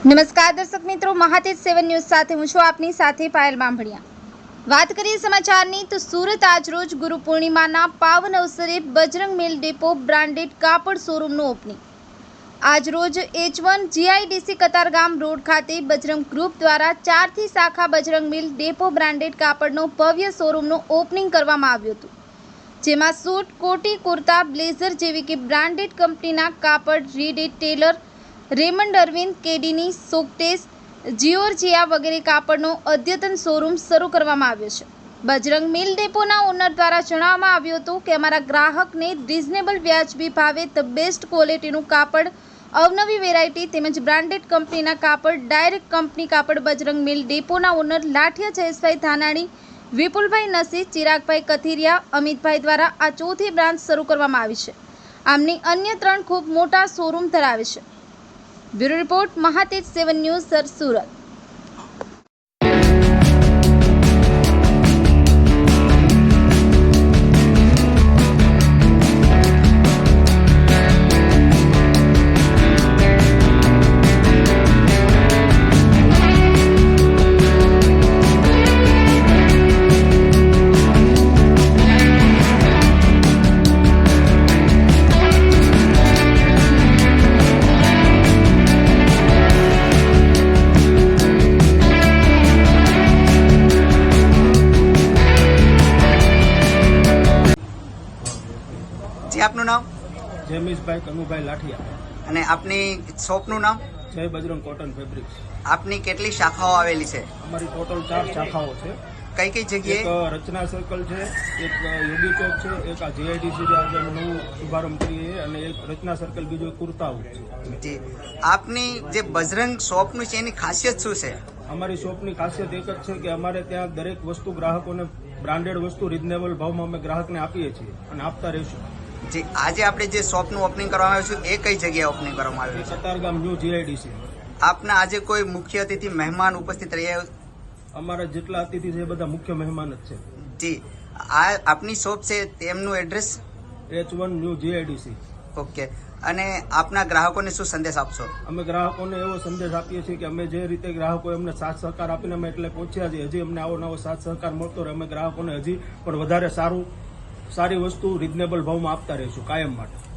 નમસ્કાર દર્શક મિત્રો, મહાતેજ સેવન ન્યૂઝ સાથે હું છું આપની સાથે પાયલ બાંભણિયા વાત કરીએ સમાચારની, તો સુરત આજરોજ ગુરુ પૂર્ણિમાના પાવન અવસરે બજરંગ મિલ ડેપો બ્રાન્ડેડ કાપડ શોરૂમનું ઓપનિંગ. આજરોજ H one GIDC Katargam road ખાતે બજરંગ ગ્રુપ દ્વારા ચારથી શાખા બજરંગ મિલ ડેપો બ્રાન્ડેડ કાપડનો ભવ્ય શોરૂમનું ઓપનિંગ કરવામાં આવ્યું હતું. જેમાં સૂટ, કોટી, કુર્તા, બ્લેઝર જેવી કે બ્રાન્ડેડ કંપનીના કાપડ રીડેડ ટેલર રેમન્ડ અરવિંદ કેડીની સોકટેસ જિયોર્જિયા વગેરે કાપડનો અદ્યતન શોરૂમ શરૂ કરવામાં આવ્યો છે. બજરંગ મિલ ડેપોના ઓનર દ્વારા જણાવવામાં આવ્યું હતું કે અમારા ગ્રાહકને રિઝનેબલ વ્યાજબી ભાવે ધ બેસ્ટ ક્વોલિટીનું કાપડ, અવનવી વેરાયટી તેમજ બ્રાન્ડેડ કંપનીના કાપડ, ડાયરેક્ટ કંપની કાપડ બજરંગ મિલ ડેપોના ઓનર લાઠિયા જયેશભાઈ ધાનાણી, વિપુલભાઈ નસી ચિરાગભાઈ કથિરિયા, અમિતભાઈ દ્વારા આ ચોથી બ્રાન્ચ શરૂ કરવામાં આવી છે. આમની અન્ય ત્રણ ખૂબ મોટા શોરૂમ ધરાવે છે. Bureau report Mahatej seven news sir Surat. આપનું નામ? જયમીશભાઈ કનુભાઈ લાઠિયા. અને આપની શોપનું નામ? જય બજરંગ કોટન ફેબ્રિક્સ આપની કેટલી શાખાઓ આવેલી છે? અમારી ટોટલ ચાર શાખાઓ છે. કઈ કઈ એક જગ્યાએ રચના સર્કલ છે એક યોગી ચોક છે એક આ જીઆઈડીસી જે આજે નવું શુભારંભ કરીએ અને એક રચના સર્કલ બીજો કુર્તા જી. આપની જે બજરંગ શોપનું છે એની ખાસિયત શું છે? અમારી શોપની ખાસિયત એક જ છે કે અમારે ત્યાં દરેક વસ્તુ ગ્રાહકોને બ્રાન્ડેડ વસ્તુ રિઝનેબલ ભાવમાં અમે ગ્રાહકને આપીએ છીએ અને આપતા રહીશું. જી આજે આપણે જે શોપનું ઓપનિંગ કરવામાં આવ્યું છે એ કઈ જગ્યાએ ઓપનિંગ કરવામાં આવ્યું છે? સતારગામ ન્યૂ જીઆઈડીસી આપના આજે કોઈ મુખ્ય અતિથિ મહેમાન ઉપસ્થિત રહ્યા અમારા જેટલા અતિથિ છે એ બધા મુખ્ય મહેમાન જ છે. જી આ આપની શોપ છે તેમનું address H one new GIDC okay અને આપના ગ્રાહકોને શું સંદેશ આપશો? અમે ગ્રાહકોને એવો સંદેશ આપીએ છીએ કે અમે જે રીતે ગ્રાહકો એમને સાથ સહકાર આપીને અમે એટલે પહોંચ્યા છીએ હજી અમને આવો નવો સાથ સહકાર મળતો રહે અમે ગ્રાહકોને હજી પણ વધારે સારું સારી વસ્તુ રિઝનેબલ ભાવમાં આપતા રહીશું કાયમ માટે.